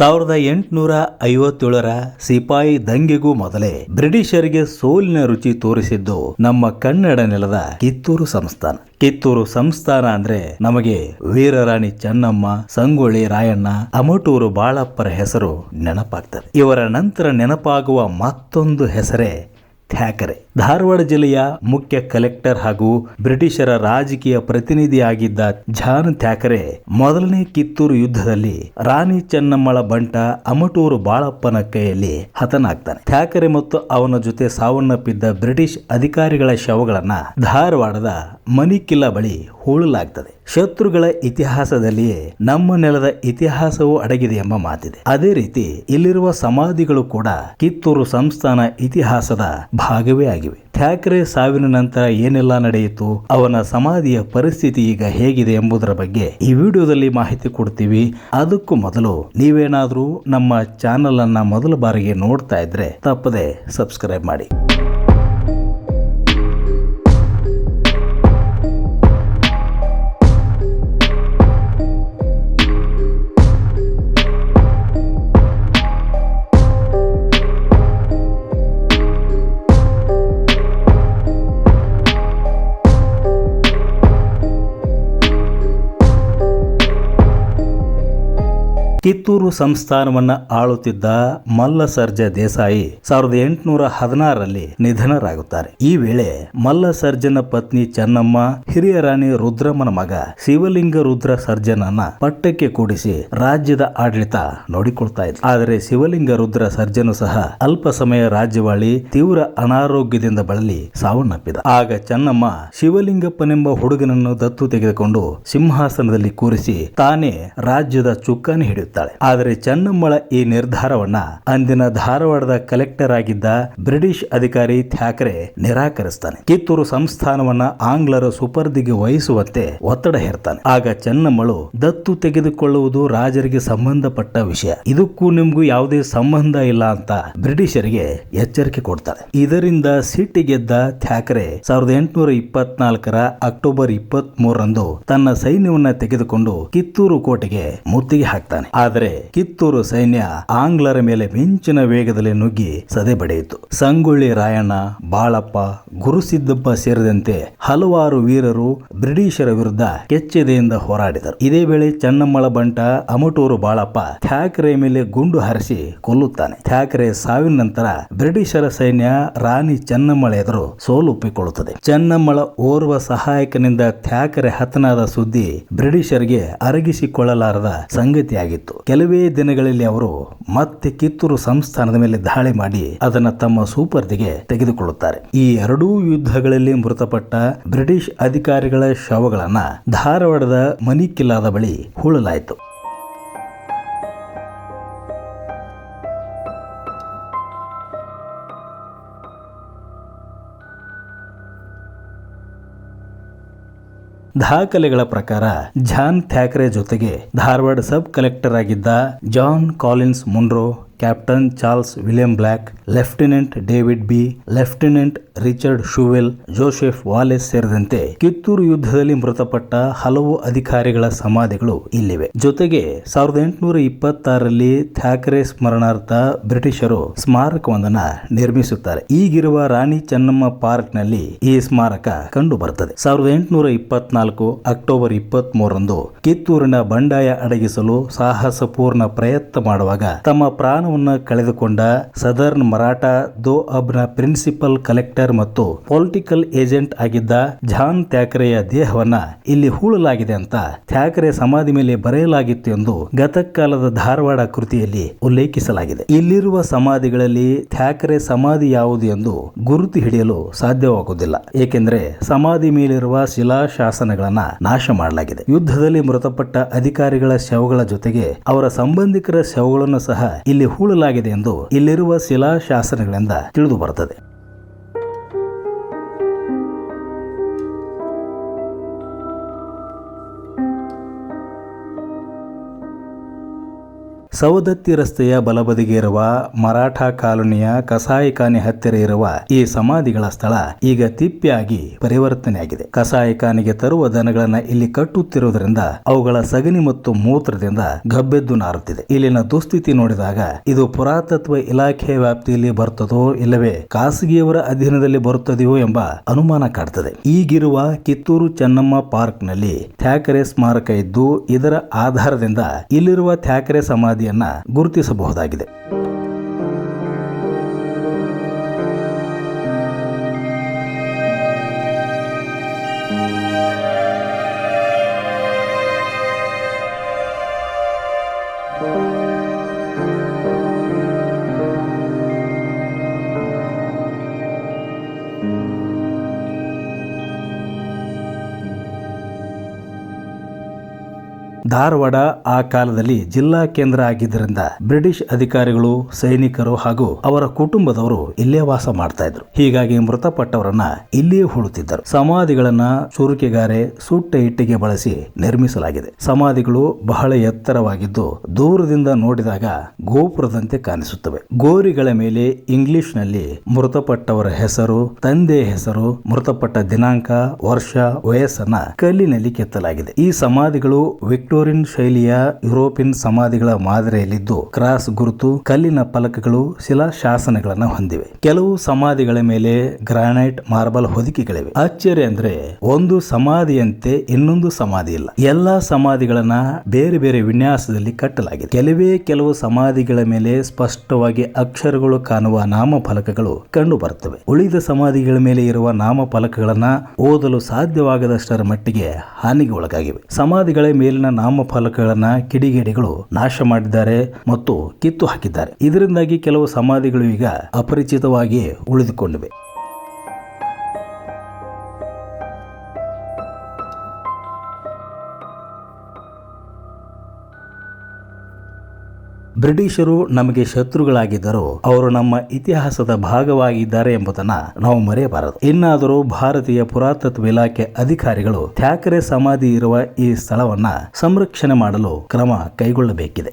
ಸಾವಿರದ ಎಂಟುನೂರ ಐವತ್ತೇಳರ ಸಿಪಾಯಿ ದಂಗೆಗೂ ಮೊದಲೇ ಬ್ರಿಟಿಷರಿಗೆ ಸೋಲಿನ ರುಚಿ ತೋರಿಸಿದ್ದು ನಮ್ಮ ಕನ್ನಡ ನೆಲದ ಕಿತ್ತೂರು ಸಂಸ್ಥಾನ. ಕಿತ್ತೂರು ಸಂಸ್ಥಾನ ಅಂದ್ರೆ ನಮಗೆ ವೀರರಾಣಿ ಚೆನ್ನಮ್ಮ, ಸಂಗೊಳ್ಳಿ ರಾಯಣ್ಣ, ಅಮಟೂರು ಬಾಳಪ್ಪರ ಹೆಸರು ನೆನಪಾಗ್ತದೆ. ಇವರ ನಂತರ ನೆನಪಾಗುವ ಮತ್ತೊಂದು ಹೆಸರೇ ಥ್ಯಾಕರೆ. ಧಾರವಾಡ ಜಿಲ್ಲೆಯ ಮುಖ್ಯ ಕಲೆಕ್ಟರ್ ಹಾಗೂ ಬ್ರಿಟಿಷರ ರಾಜಕೀಯ ಪ್ರತಿನಿಧಿಯಾಗಿದ್ದ ಜಾನ್ ಥ್ಯಾಕರೆ ಮೊದಲನೇ ಕಿತ್ತೂರು ಯುದ್ಧದಲ್ಲಿ ರಾಣಿ ಚೆನ್ನಮ್ಮಳ ಬಂಟ ಅಮಟೂರು ಬಾಳಪ್ಪನ ಕೈಯಲ್ಲಿ ಹತನಾಗ್ತಾನೆ. ಥ್ಯಾಕರೆ ಮತ್ತು ಅವನ ಜೊತೆ ಸಾವನ್ನಪ್ಪಿದ್ದ ಬ್ರಿಟಿಷ್ ಅಧಿಕಾರಿಗಳ ಶವಗಳನ್ನ ಧಾರವಾಡದ ಮನಿಕಿಲ್ಲ ಬಳಿ ಹೂಳಲಾಗ್ತದೆ. ಶತ್ರುಗಳ ಇತಿಹಾಸದಲ್ಲಿಯೇ ನಮ್ಮ ನೆಲದ ಇತಿಹಾಸವೂ ಅಡಗಿದೆ ಎಂಬ ಮಾತಿದೆ. ಅದೇ ರೀತಿ ಇಲ್ಲಿರುವ ಸಮಾಧಿಗಳು ಕೂಡ ಕಿತ್ತೂರು ಸಂಸ್ಥಾನ ಇತಿಹಾಸದ ಭಾಗವೇ ಆಗಿವೆ. ಥ್ಯಾಕ್ರೆ ಸಾವಿನ ನಂತರ ಏನೆಲ್ಲ ನಡೆಯಿತು, ಅವನ ಸಮಾಧಿಯ ಪರಿಸ್ಥಿತಿ ಈಗ ಹೇಗಿದೆ ಎಂಬುದರ ಬಗ್ಗೆ ಈ ವಿಡಿಯೋದಲ್ಲಿ ಮಾಹಿತಿ ಕೊಡ್ತೀವಿ. ಅದಕ್ಕೂ ಮೊದಲು ನೀವೇನಾದ್ರೂ ನಮ್ಮ ಚಾನಲ್ ಅನ್ನ ಮೊದಲ ಬಾರಿಗೆ ನೋಡ್ತಾ ಇದ್ರೆ ತಪ್ಪದೆ ಸಬ್ಸ್ಕ್ರೈಬ್ ಮಾಡಿ. ಕಿತ್ತೂರು ಸಂಸ್ಥಾನವನ್ನ ಆಳುತ್ತಿದ್ದ ಮಲ್ಲ ಸರ್ಜ ದೇಸಾಯಿ ಸಾವಿರದ ಎಂಟುನೂರ ಹದಿನಾರರಲ್ಲಿ ನಿಧನರಾಗುತ್ತಾರೆ. ಈ ವೇಳೆ ಮಲ್ಲ ಸರ್ಜನ ಪತ್ನಿ ಚೆನ್ನಮ್ಮ, ಹಿರಿಯ ರಾಣಿ ರುದ್ರಮ್ಮನ ಮಗ ಶಿವಲಿಂಗ ರುದ್ರ ಸರ್ಜನನ್ನ ಪಟ್ಟಕ್ಕೆ ಕೂಡಿಸಿ ರಾಜ್ಯದ ಆಡಳಿತ ನೋಡಿಕೊಳ್ತಾ ಇದ್ರು ಆದರೆ ಶಿವಲಿಂಗ ರುದ್ರ ಸರ್ಜನು ಸಹ ಅಲ್ಪ ಸಮಯ ರಾಜ್ಯವಾಳಿ ತೀವ್ರ ಅನಾರೋಗ್ಯದಿಂದ ಬಳಲಿ ಸಾವನ್ನಪ್ಪಿದ ಆಗ ಚೆನ್ನಮ್ಮ ಶಿವಲಿಂಗಪ್ಪನೆಂಬ ಹುಡುಗನನ್ನು ದತ್ತು ತೆಗೆದುಕೊಂಡು ಸಿಂಹಾಸನದಲ್ಲಿ ಕೂರಿಸಿ ತಾನೇ ರಾಜ್ಯದ ಚುಕ್ಕಾಣಿ ಆದರೆ ಚನ್ನಮ್ಮಳ ಈ ನಿರ್ಧಾರವನ್ನ ಅಂದಿನ ಧಾರವಾಡದ ಕಲೆಕ್ಟರ್ ಆಗಿದ್ದ ಬ್ರಿಟಿಷ್ ಅಧಿಕಾರಿ ಥ್ಯಾಕ್ರೆ ನಿರಾಕರಿಸ್ತಾನೆ. ಕಿತ್ತೂರು ಸಂಸ್ಥಾನವನ್ನ ಆಂಗ್ಲರ ಸುಪರ್ದಿಗೆ ವಹಿಸುವಂತೆ ಒತ್ತಡ ಹೇರ್ತಾನೆ. ಆಗ ಚೆನ್ನಮ್ಮಳು ದತ್ತು ತೆಗೆದುಕೊಳ್ಳುವುದು ರಾಜರಿಗೆ ಸಂಬಂಧಪಟ್ಟ ವಿಷಯ. ಇದಕ್ಕೂ ನಿಮ್ಗೂ ಯಾವುದೇ ಸಂಬಂಧ ಇಲ್ಲ ಅಂತ ಬ್ರಿಟಿಷರಿಗೆ ಎಚ್ಚರಿಕೆ ಕೊಡ್ತಾಳೆ. ಇದರಿಂದ ಸಿಟ್ಟಿಗೆದ್ದ ಥ್ಯಾಕ್ರೆ ಸಾವಿರದ ಎಂಟುನೂರ ಇಪ್ಪತ್ನಾಲ್ಕರ ಅಕ್ಟೋಬರ್ ಇಪ್ಪತ್ತ್ ಮೂರರಂದು ತನ್ನ ಸೈನ್ಯವನ್ನ ತೆಗೆದುಕೊಂಡು ಕಿತ್ತೂರು ಕೋಟೆಗೆ ಮುತ್ತಿಗೆ ಹಾಕ್ತಾನೆ. ಆದರೆ ಕಿತ್ತೂರು ಸೈನ್ಯ ಆಂಗ್ಲರ ಮೇಲೆ ಮಿಂಚಿನ ವೇಗದಲ್ಲಿ ನುಗ್ಗಿ ಸದೆ ಬಡಿಯಿತು. ಸಂಗೊಳ್ಳಿ ರಾಯಣ್ಣ, ಬಾಳಪ್ಪ, ಗುರುಸಿದ್ದಪ್ಪ ಸೇರಿದಂತೆ ಹಲವಾರು ವೀರರು ಬ್ರಿಟಿಷರ ವಿರುದ್ಧ ಕೆಚ್ಚೆದೆಯಿಂದ ಹೋರಾಡಿದರು. ಇದೇ ವೇಳೆ ಚನ್ನಮ್ಮಳ ಬಂಟ ಅಮಟೂರು ಬಾಳಪ್ಪ ಥ್ಯಾಕ್ರೆ ಮೇಲೆ ಗುಂಡು ಹರಿಸಿ ಕೊಲ್ಲುತ್ತಾನೆ. ಥ್ಯಾಕ್ರೆ ಸಾವಿನ ನಂತರ ಬ್ರಿಟಿಷರ ಸೈನ್ಯ ರಾಣಿ ಚೆನ್ನಮ್ಮಳ ಎದುರು ಸೋಲುಪ್ಪಿಕೊಳ್ಳುತ್ತದೆ. ಚೆನ್ನಮ್ಮಳ ಓರ್ವ ಸಹಾಯಕನಿಂದ ಥ್ಯಾಕ್ರೆ ಹತನಾದ ಸುದ್ದಿ ಬ್ರಿಟಿಷರಿಗೆ ಅರಗಿಸಿಕೊಳ್ಳಲಾರದ ಸಂಗತಿಯಾಗಿತ್ತು. ಕೆಲವೇ ದಿನಗಳಲ್ಲಿ ಅವರು ಮತ್ತೆ ಕಿತ್ತೂರು ಸಂಸ್ಥಾನದ ಮೇಲೆ ದಾಳಿ ಮಾಡಿ ಅದನ್ನ ತಮ್ಮ ಸೂಪರ್ದಿಗೆ ತೆಗೆದುಕೊಳ್ಳುತ್ತಾರೆ. ಈ ಎರಡೂ ಯುದ್ಧಗಳಲ್ಲಿ ಮೃತಪಟ್ಟ ಬ್ರಿಟಿಷ್ ಅಧಿಕಾರಿಗಳ ಶವಗಳನ್ನ ಧಾರವಾಡದ ಮನಿಕಿಲ್ಲಾದ ಬಳಿ ಹೂಳಲಾಯಿತು. ದಾಖಲೆಗಳ ಪ್ರಕಾರ ಜಾನ್ ಥ್ಯಾಕ್ರೆ ಜೊತೆಗೆ ಧಾರವಾಡ ಸಬ್ ಕಲೆಕ್ಟರ್ ಆಗಿದ್ದ John Collins Munro captain Charles William Black lieutenant David B lieutenant Richard Shewell Joseph Wallace ಸೇರಿದಂತೆ ಕಿತ್ತೂರು ಯುದ್ಧದಲ್ಲಿ ಮೃತಪಟ್ಟ ಹಲವು ಅಧಿಕಾರಿಗಳ ಸಮಾಧಿಗಳು ಇಲ್ಲಿವೆ. ಜೊತೆಗೆ ಸಾವಿರದ ಎಂಟುನೂರ ಇಪ್ಪತ್ತಾರರಲ್ಲಿ ಥ್ಯಾಕರೆ ಸ್ಮರಣಾರ್ಥ ಬ್ರಿಟಿಷರು ಸ್ಮಾರಕವೊಂದನ್ನ ನಿರ್ಮಿಸುತ್ತಾರೆ. ಈಗಿರುವ ರಾಣಿ ಚೆನ್ನಮ್ಮ ಪಾರ್ಕ್ನಲ್ಲಿ ಈ ಸ್ಮಾರಕ ಕಂಡು ಬರುತ್ತದೆ ಸಾವಿರದ ಎಂಟುನೂರ ಇಪ್ಪತ್ನಾಲ್ಕು ಅಕ್ಟೋಬರ್ ಇಪ್ಪತ್ತ್ ಮೂರರಂದು ಕಿತ್ತೂರಿನ ಬಂಡಾಯ ಅಡಗಿಸಲು ಸಾಹಸಪೂರ್ಣ ಪ್ರಯತ್ನ ಮಾಡುವಾಗ ತಮ್ಮ ಪ್ರಾಣವನ್ನ ಕಳೆದುಕೊಂಡ ಸದರ್ನ್ ಮರಾಠ ದೋ ಅಬ್ನ ಪ್ರಿನ್ಸಿಪಲ್ ಕಲೆಕ್ಟರ್ ಮತ್ತು ಪೊಲಿಟಿಕಲ್ ಏಜೆಂಟ್ ಆಗಿದ್ದ ಜಾನ್ ಥ್ಯಾಕ್ರೆಯ ದೇಹವನ್ನ ಇಲ್ಲಿ ಹೂಳಲಾಗಿದೆ ಅಂತ ಥ್ಯಾಕ್ರೆ ಸಮಾಧಿ ಮೇಲೆ ಬರೆಯಲಾಗಿತ್ತು ಎಂದು ಗತಕಾಲದ ಧಾರವಾಡ ಕೃತಿಯಲ್ಲಿ ಉಲ್ಲೇಖಿಸಲಾಗಿದೆ. ಇಲ್ಲಿರುವ ಸಮಾಧಿಗಳಲ್ಲಿ ಥ್ಯಾಕ್ರೆ ಸಮಾಧಿ ಯಾವುದು ಎಂದು ಗುರುತು ಹಿಡಿಯಲು ಸಾಧ್ಯವಾಗುವುದಿಲ್ಲ. ಏಕೆಂದರೆ ಸಮಾಧಿ ಮೇಲಿರುವ ಶಿಲಾಶಾಸನಗಳನ್ನ ನಾಶ ಮಾಡಲಾಗಿದೆ. ಯುದ್ಧದಲ್ಲಿ ಮೃತಪಟ್ಟ ಅಧಿಕಾರಿಗಳ ಶವಗಳ ಜೊತೆಗೆ ಅವರ ಸಂಬಂಧಿಕರ ಶವಗಳನ್ನು ಸಹ ಇಲ್ಲಿ ಹೂಳಲಾಗಿದೆ ಎಂದು ಇಲ್ಲಿರುವ ಶಿಲಾಶಾಸನಗಳಿಂದ ತಿಳಿದು ಬರುತ್ತದೆ ಸವದತ್ತಿ ರಸ್ತೆಯ ಬಲಬದಿಗೆ ಇರುವ ಮರಾಠ ಕಾಲೋನಿಯ ಕಸಾಯಿಖಾನೆ ಹತ್ತಿರ ಇರುವ ಈ ಸಮಾಧಿಗಳ ಸ್ಥಳ ಈಗ ತಿಪ್ಪಿಯಾಗಿ ಪರಿವರ್ತನೆಯಾಗಿದೆ. ಕಸಾಯಿಖಾನೆಗೆ ತರುವ ದನಗಳನ್ನ ಇಲ್ಲಿ ಕಟ್ಟುತ್ತಿರುವುದರಿಂದ ಅವುಗಳ ಸಗಣಿ ಮತ್ತು ಮೂತ್ರದಿಂದ ಗಬ್ಬೆದ್ದು ನಾರುತ್ತಿದೆ. ಇಲ್ಲಿನ ದುಸ್ಥಿತಿ ನೋಡಿದಾಗ ಇದು ಪುರಾತತ್ವ ಇಲಾಖೆ ವ್ಯಾಪ್ತಿಯಲ್ಲಿ ಬರ್ತದೋ ಇಲ್ಲವೇ ಖಾಸಗಿಯವರ ಅಧೀನದಲ್ಲಿ ಬರುತ್ತದೆಯೋ ಎಂಬ ಅನುಮಾನ ಕಾಡ್ತದೆ. ಈಗಿರುವ ಕಿತ್ತೂರು ಚೆನ್ನಮ್ಮ ಪಾರ್ಕ್ನಲ್ಲಿ ಥ್ಯಾಕರೆ ಸ್ಮಾರಕ ಇದ್ದು ಇದರ ಆಧಾರದಿಂದ ಇಲ್ಲಿರುವ ಥ್ಯಾಕರೆ ಸಮಾಧಿಯನ್ನ ಗುರುತಿಸಬಹುದಾಗಿದೆ. ಧಾರವಾಡ ಆ ಕಾಲದಲ್ಲಿ ಜಿಲ್ಲಾ ಕೇಂದ್ರ ಆಗಿದ್ದರಿಂದ ಬ್ರಿಟಿಷ್ ಅಧಿಕಾರಿಗಳು, ಸೈನಿಕರು ಹಾಗೂ ಅವರ ಕುಟುಂಬದವರು ಇಲ್ಲೇ ವಾಸ ಮಾಡ್ತಾ ಇದ್ರು. ಹೀಗಾಗಿ ಮೃತಪಟ್ಟವರನ್ನ ಇಲ್ಲಿಯೇ ಹೂಳುತ್ತಿದ್ದರು ಸಮಾಧಿಗಳನ್ನ ಚುರುಕೆಗಾರೆ, ಸುಟ್ಟ ಇಟ್ಟಿಗೆ ಬಳಸಿ ನಿರ್ಮಿಸಲಾಗಿದೆ. ಸಮಾಧಿಗಳು ಬಹಳ ಎತ್ತರವಾಗಿದ್ದು ದೂರದಿಂದ ನೋಡಿದಾಗ ಗೋಪುರದಂತೆ ಕಾಣಿಸುತ್ತವೆ. ಗೋರಿಗಳ ಮೇಲೆ ಇಂಗ್ಲಿಷ್ನಲ್ಲಿ ಮೃತಪಟ್ಟವರ ಹೆಸರು ತಂದೆಯ ಹೆಸರು, ಮೃತಪಟ್ಟ ದಿನಾಂಕ, ವರ್ಷ, ವಯಸ್ಸನ್ನ ಕಲ್ಲಿನಲ್ಲಿ ಕೆತ್ತಲಾಗಿದೆ. ಈ ಸಮಾಧಿಗಳು ವಿಕ್ಟೋರಿಯನ್ ಶೈಲಿಯ ಯುರೋಪಿಯನ್ ಸಮಾಧಿಗಳ ಮಾದರಿಯಲ್ಲಿದ್ದು ಕ್ರಾಸ್ ಗುರುತು, ಕಲ್ಲಿನ ಫಲಕಗಳು ಶಿಲಾ ಶಾಸನಗಳನ್ನ ಹೊಂದಿವೆ. ಕೆಲವು ಸಮಾಧಿಗಳ ಮೇಲೆ ಗ್ರಾನೈಟ್, ಮಾರ್ಬಲ್ ಹೊದಿಕೆಗಳಿವೆ. ಆಶ್ಚರ್ಯ ಅಂದ್ರೆ ಒಂದು ಸಮಾಧಿಯಂತೆ ಇನ್ನೊಂದು ಸಮಾಧಿ ಇಲ್ಲ. ಎಲ್ಲಾ ಸಮಾಧಿಗಳನ್ನ ಬೇರೆ ಬೇರೆ ವಿನ್ಯಾಸದಲ್ಲಿ ಕಟ್ಟಲಾಗಿದೆ. ಕೆಲವೇ ಕೆಲವು ಸಮಾಧಿಗಳ ಮೇಲೆ ಸ್ಪಷ್ಟವಾಗಿ ಅಕ್ಷರಗಳು ಕಾಣುವ ನಾಮಫಲಕಗಳು ಕಂಡು ಬರುತ್ತವೆ ಉಳಿದ ಸಮಾಧಿಗಳ ಮೇಲೆ ಇರುವ ನಾಮಫಲಕಗಳನ್ನ ಓದಲು ಸಾಧ್ಯವಾಗದಷ್ಟರ ಮಟ್ಟಿಗೆ ಹಾನಿಗೆ ಒಳಗಾಗಿವೆ. ಸಮಾಧಿಗಳ ಮೇಲಿನ ನಾಮಫಲಕಗಳನ್ನ ಕಿಡಿಗೇಡಿಗಳು ನಾಶ ಮಾಡಿದ್ದಾರೆ ಮತ್ತು ಕಿತ್ತು ಹಾಕಿದ್ದಾರೆ ಇದರಿಂದಾಗಿ ಕೆಲವು ಸಮಾಧಿಗಳು ಈಗ ಅಪರಿಚಿತವಾಗಿ ಉಳಿದುಕೊಂಡಿವೆ. ಬ್ರಿಟಿಷರು ನಮಗೆ ಶತ್ರುಗಳಾಗಿದ್ದರೂ ಅವರು ನಮ್ಮ ಇತಿಹಾಸದ ಭಾಗವಾಗಿದ್ದಾರೆ ಎಂಬುದನ್ನ ನಾವು ಮರೆಯಬಾರದು. ಇನ್ನಾದರೂ ಭಾರತೀಯ ಪುರಾತತ್ವ ಇಲಾಖೆ ಅಧಿಕಾರಿಗಳು ಥ್ಯಾಕರೆ ಸಮಾಧಿ ಇರುವ ಈ ಸ್ಥಳವನ್ನ ಸಂರಕ್ಷಣೆ ಮಾಡಲು ಕ್ರಮ ಕೈಗೊಳ್ಳಬೇಕಿದೆ.